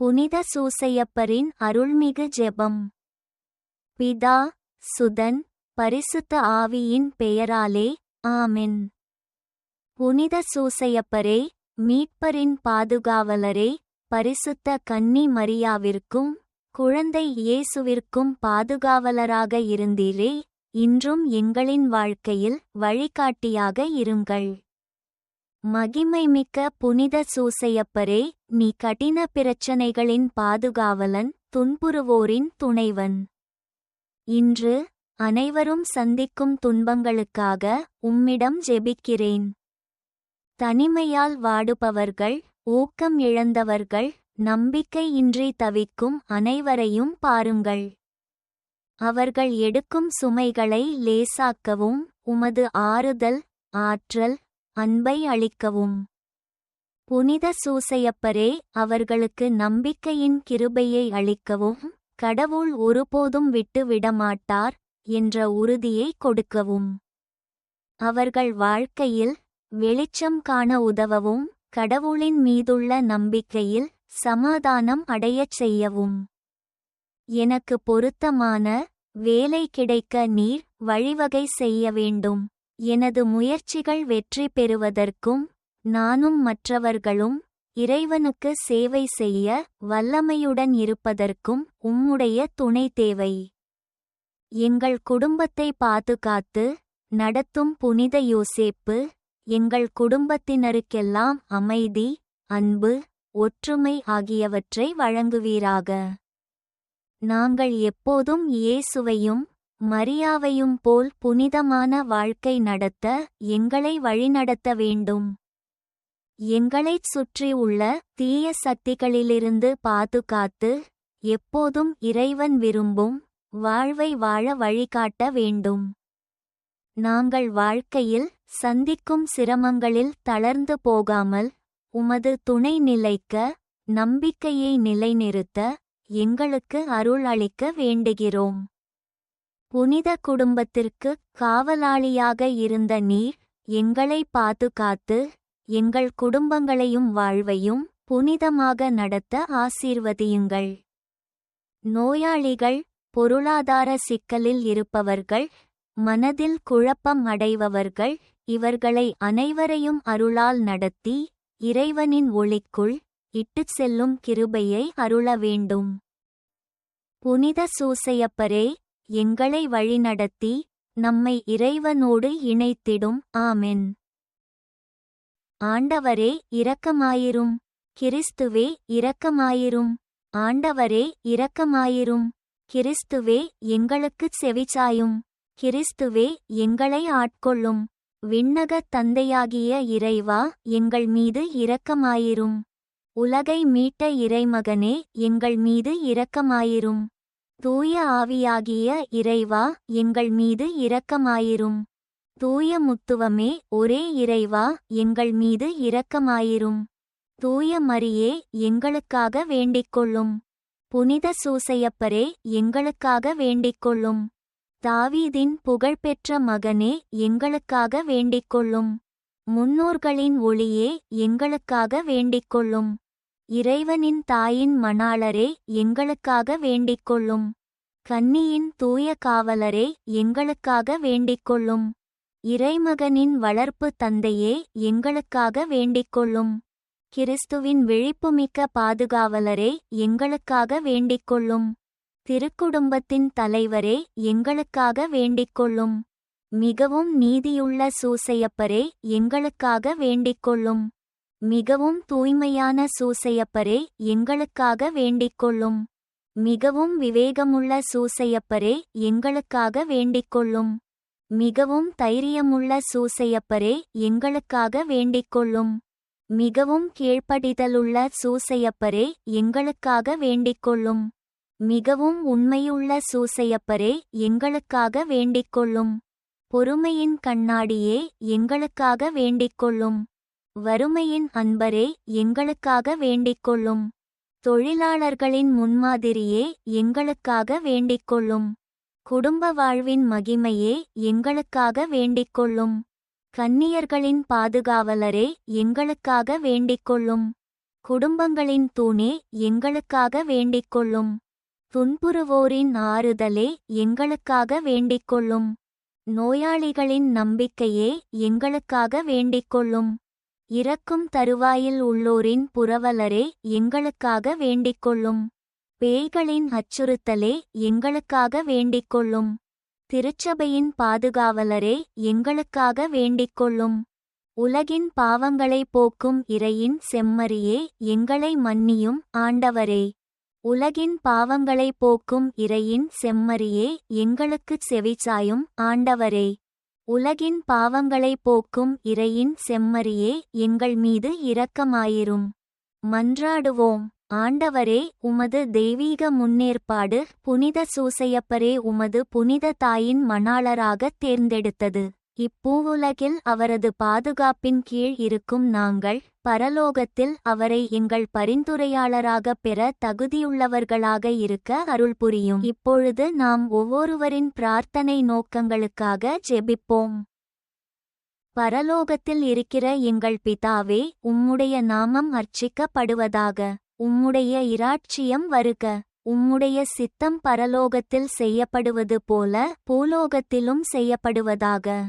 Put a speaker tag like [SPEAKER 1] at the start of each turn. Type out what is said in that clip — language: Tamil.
[SPEAKER 1] புனித சூசையப்பரின் அருள்மிகு ஜெபம். பிதா சுதன் பரிசுத்த ஆவியின் பெயராலே ஆமென். புனித சூசையப்பரே மீட்பரின் பாதுகாவலரே பரிசுத்த கன்னி மரியாவிற்கும் குழந்தை இயேசுவிற்கும் பாதுகாவலராக இருந்தீரே இன்றும் எங்களின் வாழ்க்கையில் வழிகாட்டியாக இருங்கள். மகிமைமிக்க புனித சூசையப்பரே நீ கடின பிரச்சனைகளின் பாதுகாவலன் துன்புறுவோரின் துணைவன். இன்று அனைவரும் சந்திக்கும் துன்பங்களுக்காக உம்மிடம் ஜெபிக்கிறேன். தனிமையால் வாடுபவர்கள் ஊக்கம் இழந்தவர்கள் நம்பிக்கையின்றி தவிக்கும் அனைவரையும் பாருங்கள். அவர்கள் எடுக்கும் சுமைகளை லேசாக்கவும் உமது ஆறுதல் ஆற்றல் அன்பை அளிக்கவும். புனித சூசையப்பரே அவர்களுக்கு நம்பிக்கையின் கிருபையை அளிக்கவும் கடவுள் ஒருபோதும் விட்டு விடமாட்டார் என்ற உறுதியை கொடுக்கவும். அவர்கள் வாழ்க்கையில் வெளிச்சம் காண உதவவும் கடவுளின் மீதுள்ள நம்பிக்கையில் சமாதானம் அடையச் செய்யவும். எனக்கு பொருத்தமான வேலை கிடைக்க நீர் வழிவகை செய்ய வேண்டும். எனது முயற்சிகள் வெற்றி பெறுவதற்கும் நானும் மற்றவர்களும் இறைவனுக்கு சேவை செய்ய வல்லமையுடன் இருப்பதற்கும் உம்முடைய துணை தேவை. எங்கள் குடும்பத்தை பாதுகாத்து நடத்தும் புனித யோசேப்பு எங்கள் குடும்பத்தினருக்கெல்லாம் அமைதி அன்பு ஒற்றுமை ஆகியவற்றை வழங்குவீராக. நாங்கள் எப்போதும் இயேசுவையும் மரியாவையும் போல் புனிதமான வாழ்க்கை நடத்த எங்களை வழிநடத்த வேண்டும். எங்களைச் சுற்றி உள்ள தீய சக்திகளிலிருந்து பாதுகாத்து எப்போதும் இறைவன் விரும்பும் வாழ்வை வாழ வழிகாட்ட வேண்டும். நாங்கள் வாழ்க்கையில் சந்திக்கும் சிரமங்களில் தளர்ந்து போகாமல் உமது துணை நிலைக்க நம்பிக்கையை நிலைநிறுத்த எங்களுக்கு அருள் அளிக்க வேண்டுகிறோம். புனித குடும்பத்திற்கு காவலாளியாக இருந்த நீர் எங்களை பாதுகாத்து எங்கள் குடும்பங்களையும் வாழ்வையும் புனிதமாக நடத்த ஆசீர்வதியுங்கள். நோயாளிகள் பொருளாதார சிக்கலில் இருப்பவர்கள் மனதில் குழப்பம் அடைபவர்கள் இவர்களை அனைவரையும் அருளால் நடத்தி இறைவனின் ஒளிக்குள் இட்டுச் செல்லும் கிருபையை அருள வேண்டும். புனித சூசையப்பரே எங்களை வழிநடத்தி நம்மை இறைவனோடு இணைத்திடும். ஆமென். ஆண்டவரே இரக்கமாயிரும். கிறிஸ்துவே இரக்கமாயிரும். ஆண்டவரே இரக்கமாயிரும். கிறிஸ்துவே எங்களுக்குச் செவிச்சாயும் கிறிஸ்துவே எங்களை ஆட்கொள்ளும். விண்ணகத் தந்தையாகிய இறைவா எங்கள் மீது இரக்கமாயிரும். உலகை மீட்ட இறைமகனே எங்கள் மீது இரக்கமாயிரும். தூய ஆவியாகிய இறைவா எங்கள் மீது இரக்கமாயிரும். தூய முத்துவமே ஒரே இறைவா எங்கள் மீது இரக்கமாயிரும். தூய மரியே எங்களுக்காக வேண்டிக்கொள்ளும். புனித சூசையப்பரே எங்களுக்காக வேண்டிக்கொள்ளும். தாவீதின் புகழ்பெற்ற மகனே எங்களுக்காக வேண்டிக்கொள்ளும். முன்னோர்களின் ஒளியே எங்களுக்காக வேண்டிக்கொள்ளும். இறைவனின் தாயின் மணாளரே எங்களுக்காக வேண்டிக்கொள்ளும். கன்னியின் தூய காவலரே எங்களுக்காக வேண்டிக்கொள்ளும். இறைமகனின் வளர்ப்பு தந்தையே எங்களுக்காக வேண்டிக்கொள்ளும். கிறிஸ்துவின் விழிப்புமிக்க பாதுகாவலரே எங்களுக்காக வேண்டிக்கொள்ளும். திருக்குடும்பத்தின் தலைவரே எங்களுக்காக வேண்டிக்கொள்ளும். மிகவும் நீதியுள்ள சூசையப்பரே எங்களுக்காக வேண்டிக்கொள்ளும். மிகவும் தூய்மையான சூசையப்பரே எங்களுக்காக வேண்டிக்கொள்ளும். மிகவும் விவேகமுள்ள சூசையப்பரே எங்களுக்காக வேண்டிக்கொள்ளும். மிகவும் தைரியமுள்ள சூசையப்பரே எங்களுக்காக வேண்டிக்கொள்ளும். மிகவும் கீழ்ப்படிதலுள்ள சூசையப்பரே எங்களுக்காக வேண்டிக்கொள்ளும். மிகவும் உண்மையுள்ள சூசையப்பரே எங்களுக்காக வேண்டிக்கொள்ளும். பொறுமையின் கண்ணாடியே எங்களுக்காக வேண்டிக்கொள்ளும். வறுமையின் அன்பரே எங்களுக்காக வேண்டிக்கொள்ளும். தொழிலாளர்களின் முன்மாதிரியே எங்களுக்காக வேண்டிக்கொள்ளும். குடும்ப வாழ்வின் மகிமையே எங்களுக்காக வேண்டிக்கொள்ளும். கன்னியர்களின் பாதுகாவலரே எங்களுக்காக வேண்டிக்கொள்ளும். குடும்பங்களின் தூணே எங்களுக்காக வேண்டிக்கொள்ளும். துன்புறுவோரின் ஆறுதலே எங்களுக்காக வேண்டிக்கொள்ளும். நோயாளிகளின் நம்பிக்கையே எங்களுக்காக வேண்டிக்கொள்ளும். இறக்கும் தருவாயில் உள்ளோரின் புரவலரே எங்களுக்காக வேண்டிக்கொள்ளும். பேய்களின் அச்சுறுத்தலே எங்களுக்காக வேண்டிக்கொள்ளும். திருச்சபையின் பாதுகாவலரே எங்களுக்காக வேண்டிக்கொள்ளும். உலகின் பாவங்களை போக்கும் இறையின் செம்மறியே எங்களை மன்னியும் ஆண்டவரே. உலகின் பாவங்களை போக்கும் இறையின் செம்மறியே எங்களுக்குச் செவிசாயும் ஆண்டவரே. உலகின் பாவங்களை போக்கும் இறையின் செம்மறியே எங்கள் மீது இரக்கமாயிரும். மன்றாடுவோம். ஆண்டவரே உமது தெய்வீக முன்னேற்பாடு புனித சூசையப்பரே உமது புனித தாயின் மணாளராகத் தேர்ந்தெடுத்தது. இப்பூவுலகில் அவரது பாதுகாப்பின் கீழ் இருக்கும் நாங்கள் பரலோகத்தில் அவரை எங்கள் பரிந்துரையாளராகப் பெற தகுதியுள்ளவர்களாக இருக்க அருள் புரியும். இப்பொழுது நாம் ஒவ்வொருவரின் பிரார்த்தனை நோக்கங்களுக்காக ஜெபிப்போம். பரலோகத்தில் இருக்கிற எங்கள் பிதாவே உம்முடைய நாமம் அர்ச்சிக்கப்படுவதாக. உம்முடைய இராட்சியம் வருக. உம்முடைய சித்தம் பரலோகத்தில் செய்யப்படுவது போல பூலோகத்திலும் செய்யப்படுவதாக.